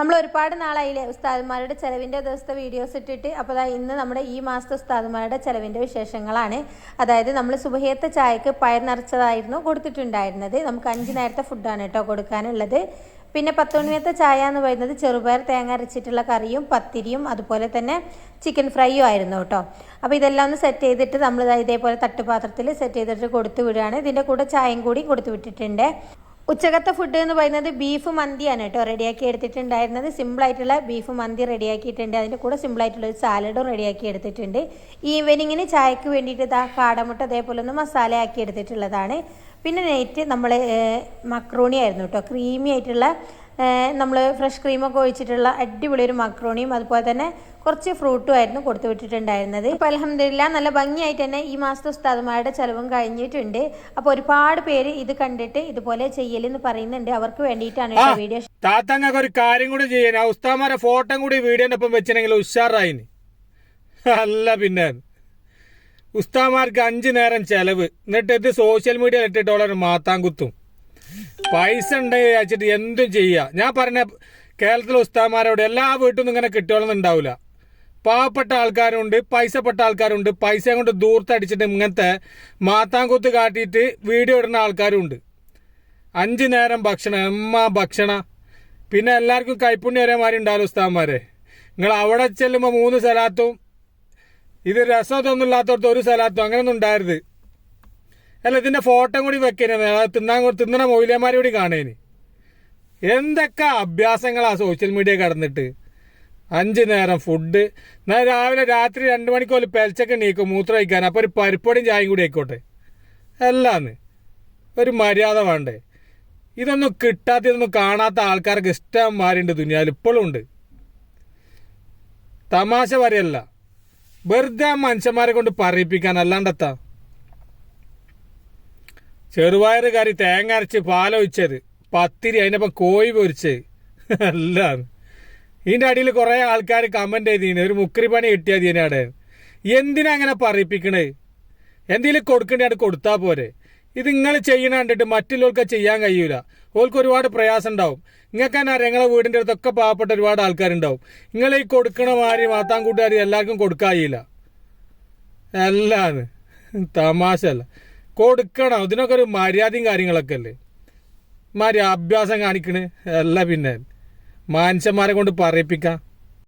നമ്മൾ ഒരുപാട് നാളായില്ലേ ഉസ്താദുമാരുടെ ചെലവിന്റെ ദിവസത്തെ വീഡിയോസ് ഇട്ടിട്ട്. അപ്പോൾ അതായത് ഇന്ന് നമ്മുടെ ഈ മാസത്തെ ഉസ്താദുമാരുടെ ചെലവിന്റെ വിശേഷങ്ങളാണ്. അതായത് നമ്മൾ സുബഹേത്ത ചായക്ക് പയർ നിറച്ചതായിരുന്നു കൊടുത്തിട്ടുണ്ടായിരുന്നത്. നമുക്ക് അഞ്ച് നേരത്തെ ഫുഡാണ് കേട്ടോ കൊടുക്കാനുള്ളത്. പിന്നെ പത്തുമണിയത്തെ ചായ എന്ന് പറയുന്നത് ചെറുപയർ തേങ്ങ അരച്ചിട്ടുള്ള കറിയും പത്തിരിയും അതുപോലെ തന്നെ ചിക്കൻ ഫ്രൈയും ആയിരുന്നു കേട്ടോ. അപ്പോൾ ഇതെല്ലാം ഒന്ന് സെറ്റ് ചെയ്തിട്ട് നമ്മൾ ഇതേപോലെ തട്ടുപാത്രത്തിൽ സെറ്റ് ചെയ്തിട്ട് കൊടുത്തു വിടുകയാണ്. ഇതിന്റെ കൂടെ ചായയും കൂടി കൊടുത്തു വിട്ടിട്ടുണ്ട്. ഉച്ചകത്തെ ഫുഡ് എന്ന് പറയുന്നത് ബീഫ് മന്തിയാണ് കേട്ടോ റെഡിയാക്കി എടുത്തിട്ടുണ്ടായിരുന്നത്. സിമ്പിളായിട്ടുള്ള ബീഫ് മന്തി റെഡിയാക്കിയിട്ടുണ്ട് അതിന്റെ കൂടെ സിമ്പിളായിട്ടുള്ള ഒരു സാലഡും റെഡിയാക്കി എടുത്തിട്ടുണ്ട്. ഈവനിങ്ങിന് ചായക്ക് വേണ്ടിയിട്ട് ഇതാ കാടമുട്ട അതേപോലെ ഒന്ന് മസാല ആക്കി എടുത്തിട്ടുള്ളതാണ്. പിന്നെ നൈറ്റ് നമ്മൾ മക്രോണി ആയിരുന്നു കേട്ടോ. ക്രീമി ആയിട്ടുള്ള നമ്മൾ ഫ്രഷ് ക്രീമൊക്കെ ഒഴിച്ചിട്ടുള്ള അടിപൊളി ഒരു മക്രോണിയും അതുപോലെ തന്നെ കുറച്ച് ഫ്രൂട്ടും ആയിരുന്നു കൊടുത്തു വിട്ടിട്ടുണ്ടായിരുന്നത്. അപ്പോൾ അലഹമില്ല നല്ല ഭംഗിയായിട്ട് തന്നെ ഈ മാസത്തെ ഉസ്താദുമാരുടെ ചിലവും കഴിഞ്ഞിട്ടുണ്ട്. അപ്പോൾ ഒരുപാട് പേര് ഇത് കണ്ടിട്ട് ഇതുപോലെ ചെയ്യലെന്ന് പറയുന്നുണ്ട്. അവർക്ക് വേണ്ടിയിട്ടാണ് ഈ വീഡിയോ താത്തങ്ങൾക്ക് ഒരു കാര്യം കൂടി ചെയ്യാൻ. ആ ഉസ്താമാരെ ഫോട്ടോ കൂടി വീഡിയോനൊപ്പം ഒപ്പം വെച്ചിട്ടുണ്ടെങ്കിൽ ഉഷാറായിന് അല്ല പിന്നെ. ഉസ്താമാർക്ക് അഞ്ചു നേരം ചെലവ്. എന്നിട്ട് ഇത് സോഷ്യൽ മീഡിയ ഇട്ടിട്ട് വളരെ മാത്താങ്കുത്തും പൈസ ഉണ്ടായി വെച്ചിട്ട് എന്തും ചെയ്യുക ഞാൻ പറഞ്ഞ കേരളത്തിലെ ഉസ്താമാരോട് എല്ലാ വീട്ടിൽ നിന്നും ഇങ്ങനെ കിട്ടുകയാണെന്ന് ഉണ്ടാവില്ല പാവപ്പെട്ട ആൾക്കാരുണ്ട് പൈസപ്പെട്ട ആൾക്കാരുണ്ട് പൈസ കൊണ്ട് ദൂർത്തടിച്ചിട്ട് ഇങ്ങനത്തെ മാത്താങ്കൂത്ത് കാട്ടിയിട്ട് വീഡിയോ ഇടുന്ന ആൾക്കാരുണ്ട്. അഞ്ചു നേരം ഭക്ഷണം എമ്മ ഭക്ഷണം. പിന്നെ എല്ലാവർക്കും കൈപ്പുണ്യം ഒരേമാതിരി ഉണ്ടാവും ഉസ്താമാരെ നിങ്ങൾ അവിടെ ചെല്ലുമ്പോൾ മൂന്ന് സ്ഥലത്തും ഇത് രസമൊന്നും ഇല്ലാത്തടത്ത് ഒരു സ്ഥലത്തും അങ്ങനെയൊന്നും ഉണ്ടായിരുത് അല്ല ഇതിന്റെ ഫോട്ടോ കൂടി വെക്കേനെ തിന്നാൻ തിന്നണ മൗലിയന്മാരെ കൂടി കാണേന്. എന്തൊക്കെ അഭ്യാസങ്ങളാ സോഷ്യൽ മീഡിയ കടന്നിട്ട്? അഞ്ച് നേരം ഫുഡ് എന്നാൽ രാവിലെ രാത്രി രണ്ട് മണിക്ക് പെലച്ചൊക്കെ നീക്കും മൂത്രം കഴിക്കാൻ അപ്പോൾ ഒരു പരിപ്പൊടിയും ചായയും കൂടി ആയിക്കോട്ടെ. എല്ലാന്ന് ഒരു മര്യാദ വേണ്ടേ? ഇതൊന്നും കിട്ടാത്ത ഇതൊന്നും കാണാത്ത ആൾക്കാർക്ക് ഇഷ്ടം മാറിയുണ്ട് ദുനിയാവിൽ. ഇപ്പോഴും ഉണ്ട്. തമാശ പറയല്ല. വെറുതെ മനുഷ്യന്മാരെ കൊണ്ട് പറയിപ്പിക്കാൻ അല്ലാണ്ടെത്താ. ചെറുപയർ കറി തേങ്ങ അരച്ച് പാലൊഴിച്ചത് പത്തിരി അതിനൊപ്പം കോഴി പൊരിച്ച് എല്ലാം ഇതിന്റെ അടിയിൽ കുറെ ആൾക്കാർ കമന്റ് ചെയ്തീന്. ഒരു മുക്കറി പണി കിട്ടിയത് ഇതിനവിടെ എന്തിനാ അങ്ങനെ പറയിപ്പിക്കണേ? എന്തെങ്കിലും കൊടുക്കേണ്ടത് കൊടുത്താൽ പോരെ. ഇത് നിങ്ങൾ ചെയ്യണ കണ്ടിട്ട് മറ്റുള്ളവർക്ക് ചെയ്യാൻ കഴിയൂല. ഓൾക്ക് ഒരുപാട് പ്രയാസം ഉണ്ടാവും. നിങ്ങൾക്ക് തന്നെ അറിയാം നിങ്ങളെ വീടിന്റെ അടുത്തൊക്കെ പാവപ്പെട്ട ഒരുപാട് ആൾക്കാരുണ്ടാവും. നിങ്ങൾ ഈ കൊടുക്കണ മാതിരി മാത്താൻ കൂട്ടുകാർ എല്ലാവർക്കും കൊടുക്കാൻ കഴിയില്ല. എല്ലാന്ന് തമാശ അല്ല കൊടുക്കണം. ഇതിനൊക്കെ ഒരു മര്യാദയും കാര്യങ്ങളൊക്കെ അല്ലേ? മര്യാദ അഭ്യാസം കാണിക്കണ്. അല്ല പിന്നെ. മാനുഷന്മാരെ കൊണ്ട് പറയിപ്പിക്കാം.